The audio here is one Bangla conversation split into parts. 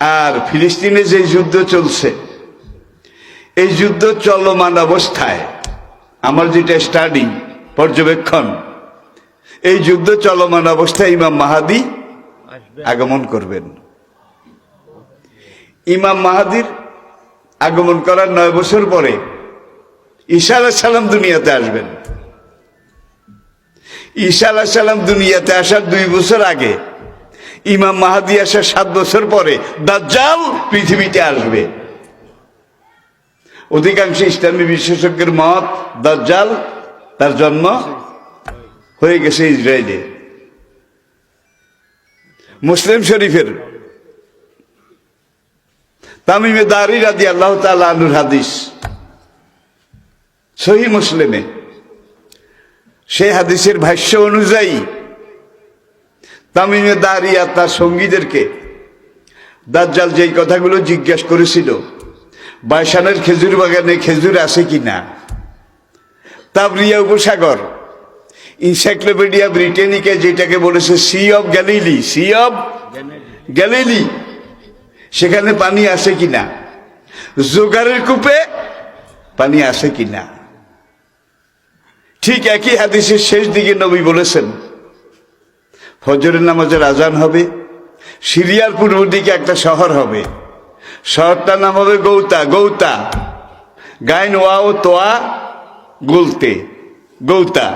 আর ফিলিস্তিনে যে যুদ্ধ চলছে, এই যুদ্ধ চলমান অবস্থায় আমার যেটা স্টাডি পর্যবেক্ষণ, এই যুদ্ধ চলমান অবস্থায় ইমাম মাহাদি আগমন করবেন। ইমাম মাহাদির আগমন করার নয় বছর পরে ঈশা আলাহ সালাম দুনিয়াতে আসবেন। ঈশা আলাহ সালাম দুনিয়াতে আসার দুই বছর আগে ইমাম মাহাদি আসার সাত বছর পরে, দাজ্জাল পৃথিবীতে আসবে। অধিকাংশ ইসলামী বিশেষজ্ঞের মত, দাজ্জাল তার জন্ম হয়ে গেছে ইসরায়েলে। মুসলিম শরীফের তামিমে দারি রাদি আল্লাহ তালা আনুর হাদিস সহি মুসলিমে। সেই হাদিসের ভাষ্য অনুযায়ী তামিমে দাঁড়িয়ে তার সঙ্গীদেরকে। দাজ্জাল যেই কথাগুলো জিজ্ঞেস করেছিল বাইশানের খেজুর বাগানে খেজুর আছে কি না তাবরিয়া উপসাগর, ইনসাইক্লোপিডিয়া ব্রিটেনিকে যেটাকে বলেছে sea of Galilee, sea of Galilee, সেখানে পানি আছে কি না জোগাড়ের কূপে পানি আছে কি না ঠিক একই হাদিসের শেষ দিকে নবী বলেছেন ফজরের নামাজের আজান হবে, সিরিয়ার পূর্ব দিকে একটা শহর হবে। শহরটার নাম হবে গৌতা গৌতা। গাইন ওয়া ও তোয়া গুলতে, গৌতা।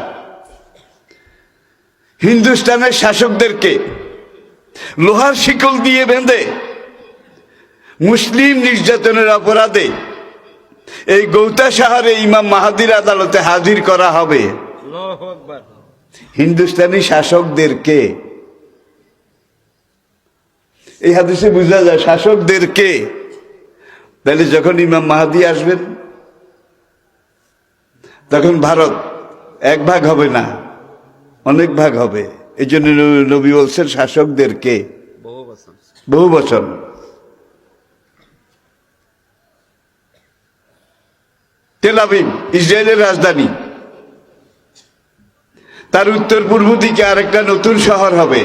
হিন্দুস্তানের শাসকদেরকে লোহার শিকল দিয়ে বেঁধে মুসলিম নির্যাতনের অপরাধে এই গৌতা শহরে ইমাম মাহাদির আদালতে হাজির করা হবে। হিন্দুস্তানি শাসকদেরকে এই হাদিসে বোঝা যায় শাসকদেরকে তাহলে যখন ইমাম মাহাদি আসবেন তখন ভারত এক ভাগ হবে না অনেক ভাগ হবে। এই জন্য নবী বলছেন শাসকদেরকে বহু বচন। তেল ইসরায়েলের রাজধানী। তার উত্তর পূর্ব দিকে আরেকটা নতুন শহর হবে।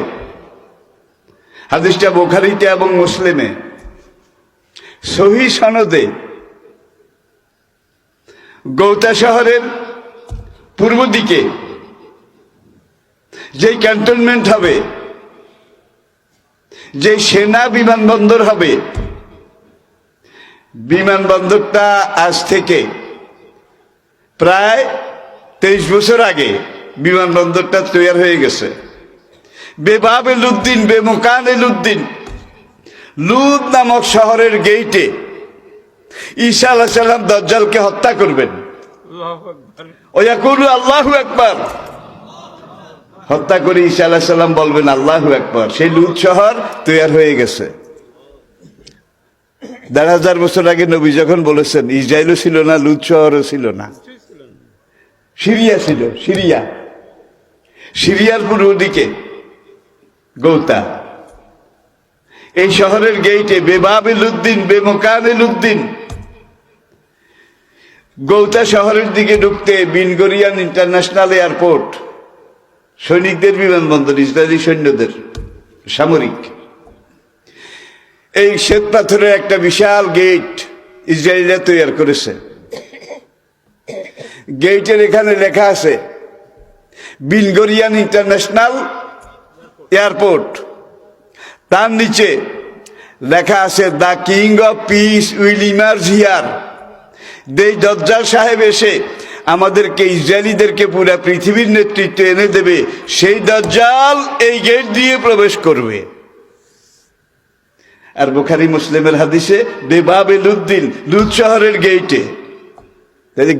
হাদিসটা বোখারিতে এবং মুসলিমে। সহি সনদে গৌতা শহরের পূর্ব দিকে যেই ক্যান্টনমেন্ট হবে, যে সেনা বিমানবন্দর হবে, বিমানবন্দরটা আজ থেকে প্রায় তেইশ বছর আগে বিমানবন্দরটা তৈরি হয়ে গেছে। বেবাব এলুদ্দিন বেমোকান এলুদ্দিন লুদ নামক শহরের গেইটে ঈশা আলাহ সাল্লাম দজ্জালকে হত্যা করবেন। আল্লাহু ওয়াকুলু আল্লাহু একবার হত্যা করে ঈসা আলাহ সাল্লাম বলবেন আল্লাহু একবার সেই লুট শহর তৈরি হয়ে গেছে। দেড় হাজার বছর আগে নবী যখন বলেছেন ইসরায়েলও ছিল না লুট শহরও ছিল না। সিরিয়া ছিল সিরিয়া। সিরিয়ার পূর্ব দিকে। গৌতা। এই শহরের গেইটে বেবাবিল উদ্দিন বেমোকানিল উদ্দিন গৌতা শহরের দিকে ঢুকতে বিনগরিয়ান ইন্টারন্যাশনাল এয়ারপোর্ট। সৈনিকদের বিমানবন্দর, ইসরায়েলি সৈন্যদের। সামরিক। এই শ্বেত পাথরের একটা বিশাল গেট ইসরায়েলিরা তৈরি করেছে। গেইটের এখানে লেখা আছে বিনগরিয়ান ইন্টারন্যাশনাল এয়ারপোর্ট। তার নিচে লেখা আছে, the king of peace will emerge here. দেই দজ্জাল সাহেব এসে আমাদেরকে, ইসরায়েলিদেরকে পুরা পৃথিবীর নেতৃত্ব এনে দেবে। সেই দজ্জাল এই গেট দিয়ে প্রবেশ করবে। আর বুখারি মুসলিমের হাদিসে বেবাবে লুদ্দিন, লুদ শহরের গেইটে।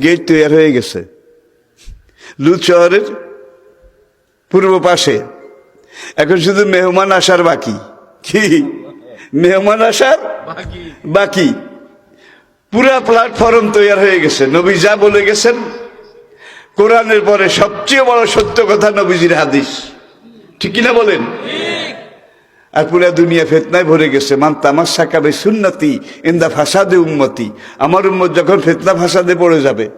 গেট তৈরি হয়ে গেছে। লুদ শহরের পূর্ব পাশে। এখন শুধু মেহমান আসার বাকি। কি? মেহমান আসার বাকি। পুরা প্ল্যাটফর্ম তৈরি হয়ে গেছে। নবী যা বলে গেছেন কোরআনের পরে সবচেয়ে বড় সত্য কথা নবীজির হাদিস। ঠিক কিনা বলেন? আর পুরা দুনিয়া ফেতনায় ভরে গেছে। মান তামার সাকাবে সুন্নতি ইন্দা ফাসাদে উন্মতি আমার উম্মত যখন ফেতনা ফাসাদে পড়ে যাবে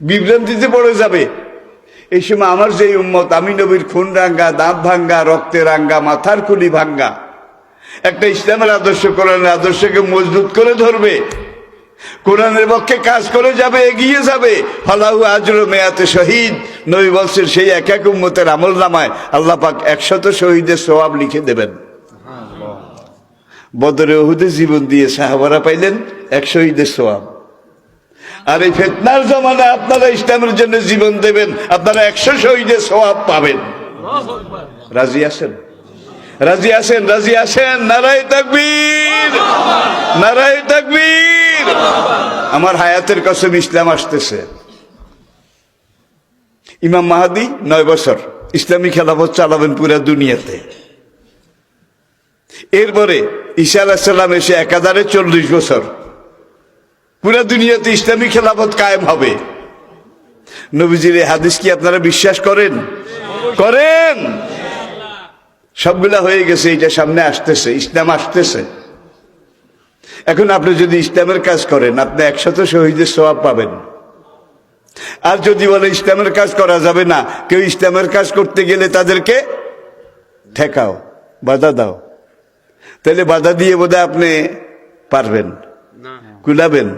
বিভ্রান্তিতে পড়ে যাবে এই সময় আমার যেই উম্মত আমি নবীর খুন রাঙ্গা দাঁত ভাঙ্গা রক্তে রাঙ্গা মাথার খুলি ভাঙ্গা। একটা ইসলামের আদর্শ কোরআনের আদর্শকে মজবুত করে ধরবে। কোরআনের পক্ষে কাজ করে যাবে এগিয়ে যাবে। ফালাহু আজর মেয়াতে শহীদ। নবী বলছেন সেই এক এক উম্মতের আমল নামায় আল্লাহ পাক একশত শহীদের সওয়াব লিখে দেবেন। বদরে ওহুদে জীবন দিয়ে সাহাবারা পাইলেন এক শহীদের সোয়াব আর এই ফেতনার জমানে আপনারা ইসলামের জন্য জীবন দেবেন, আপনারা একশো শহীদের সোয়াব পাবেন। রাজি আছেন? রাজি আছেন রাজি আছেন? নারায় তাকবীর! নারায় তাকবীর! আমার হায়াতের কসম ইসলাম আসতেছে। ইমাম মাহাদি, নয় বছর। ইসলামী খেলাফত চালাবেন পুরা দুনিয়াতে। এরপরে ঈসা আলাহিসাল্লাম এসে একাধারে চল্লিশ বছর পুরা দুনিয়াতে ইসলামী খেলাফত কায়েম হবে। নবীজির এই হাদিস কি আপনারা বিশ্বাস করেন? করেন। সবগুলা হয়ে গেছে এটা সামনে আসতেছে, ইসলাম আসতেছে। এখন আপনি যদি ইসলামের কাজ করেন, আপনি একশত শহীদের সবাব পাবেন। আর যদি বলে ইসলামের কাজ করা যাবে না, কেউ ইসলামের কাজ করতে গেলে তাদেরকে ঠেকাও, বাধা দাও। তাহলে বাধা দিয়ে বোধহয় আপনি পারবেন, কুলাবেন।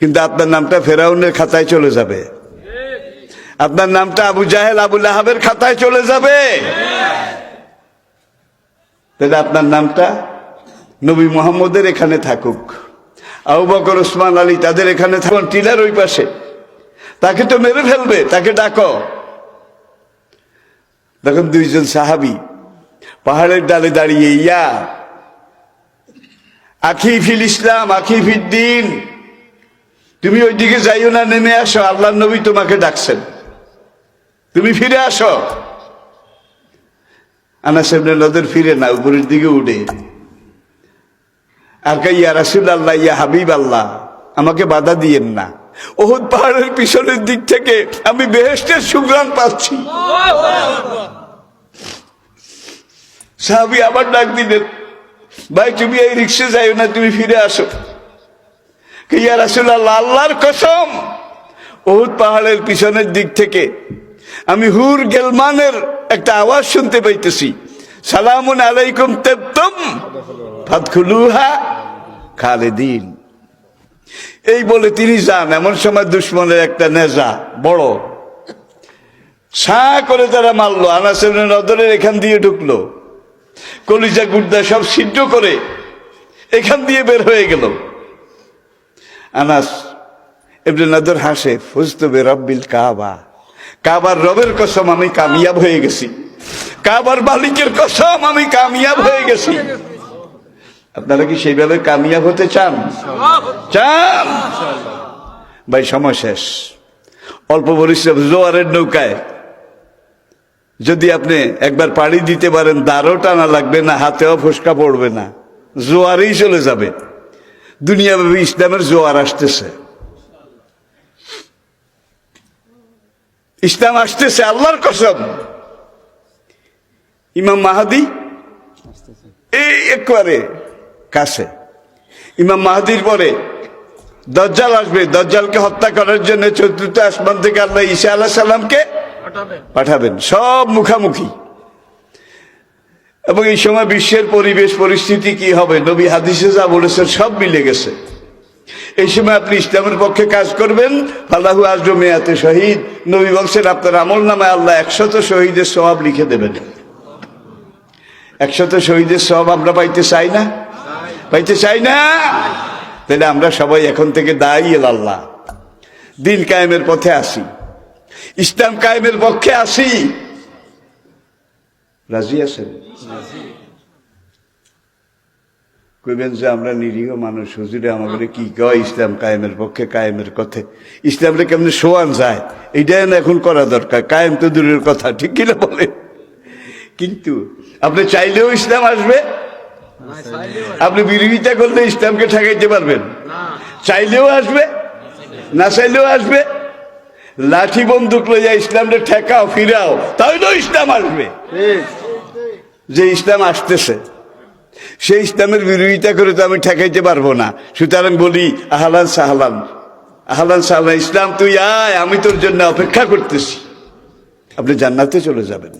কিন্তু আপনার নামটা ফেরাউনের খাতায় চলে যাবে। আপনার নামটা আবু জাহেল আবুল আহাবের খাতায় চলে যাবে। তাহলে আপনার নামটা নবী মোহাম্মদের এখানে থাকুক। আবু বকর ওসমান আলী তাদের এখানে থাকুন টিলার ওই পাশে। তাকে তো মেরে ফেলবে, তাকে ডাকো। তখন দুইজন সাহাবি পাহাড়ের ডালে দাঁড়িয়ে, ইয়া, আখিফিল ইসলাম আখিফির দিন। তুমি ওইদিকে যাইও না, নেমে আসো আল্লাহ নবী তোমাকে ডাকছেন। তুমি ফিরে আসো। আনাস নদর ফিরে না, উপরের দিকে উঠে। আর কে, ইয়া রাসুল আল্লাহ ইয়া হাবিব আল্লাহ আমাকে বাধা দিয়েন না। ওহুদ পাহাড়ের পিছনের দিক থেকে আমি বেহেস্টের সুগ্রাণ পাচ্ছি। সাহাবি আবার ডাক দিলেন, ভাই, তুমি এই রিক্সে যাইও না, তুমি ফিরে আসো। আল্লাহর কসম ওহুদ পাহাড়ের পিছনের দিক থেকে আমি হুর গেলমানের একটা আওয়াজ শুনতে পাইতেছি। সালামুন আলাইকুম ফাদখুলুহা খালেদিন। এই বলে তিনি যান, এমন সময় দুশ্মনের একটা নেজা, বড় সা করে তারা মারলো, আনাসের নদরের এখান দিয়ে ঢুকলো। কলিজা গুর্দা সব সিদ্ধ করে এখান দিয়ে বের হয়ে গেল। আনাস এমনি নদর হাসে ফুজতবে রব্বিল কাবা। কাবার রবের কসম আমি কামিয়াব হয়ে গেছি। কাবার মালিকের কসম আমি কামিয়াব হয়ে গেছি। আপনারা কি সেইভাবে কামিয়াব হতে চান? চান? ভাই, সময় শেষ। অল্প পরিশ্রম জোয়ারের নৌকায়। যদি আপনি একবার পাড়ি দিতে পারেন দাঁড়ও টানা লাগবে না, হাতেও ফুসকা পড়বে না। জোয়ারেই চলে যাবে। দুনিয়াব্যাপী ইসলামের জোয়ার আসতেছে। ইসলাম আসতেছে আল্লাহর কসম। ইমাম মাহাদি এই একবারে কাছে। ইমাম মাহাদির পরে দজ্জাল আসবে, দজ্জালকে হত্যা করার জন্য চতুর্থ আসমান থেকে আল্লাহ ঈসা আল্লাহ সাল্লামকে পাঠাবেন। সব মুখামুখি। এবং এই সময় বিশ্বের পরিবেশ, পরিস্থিতি কি হবে? নবী হাদিসে যা বলেছেন সব মিলে গেছে। এই সময় আপনি ইসলামের পক্ষে কাজ করবেন ফালাহু আজর মেয়াতে শহীদ। নবী বলছেন, আপনার আমল নামে আল্লাহ একশত শহীদের সবাব লিখে দেবেন। একশত শহীদের সব আমরা পাইতে চাই না? পাইতে চাই না? তাহলে আমরা সবাই এখন থেকে দায়ী এল আল্লাহ। দিন কায়েমের পথে আসি। ইসলাম কায়েমের পক্ষে আসি। রাজি আছেন? কইবেন যে আমরা নিরীহ মানুষ, হুজুরে আমাদের কি কয় ইসলাম কায়েমের পক্ষে, কায়েমের কথা ইসলামটা কেমনে শোয়ান যায়? এইটাই না এখন করা দরকার। কায়েম তো দূরের কথা, ঠিক কিনা বলে কিন্তু আপনি চাইলেও ইসলাম আসবে। আপনি বিরোধিতা করলে ইসলামকে ঠেকাইতে পারবেন। চাইলেও আসবে, না চাইলেও আসবে। লাঠি বন্দুক লইয়া ইসলামটা ঠেকাও, ফিরাও, তাই তো ইসলাম আসবে। যে ইসলাম আসতেছে, সেই ইসলামের বিরোধিতা করে তো আমি ঠেকাইতে পারব না। সুতরাং বলি, আহলান সাহলান আহলান সাহলান, ইসলাম তুই আয়, আমি তোর জন্য অপেক্ষা করতেছি। আপনি জান্নাতে চলে যাবেন।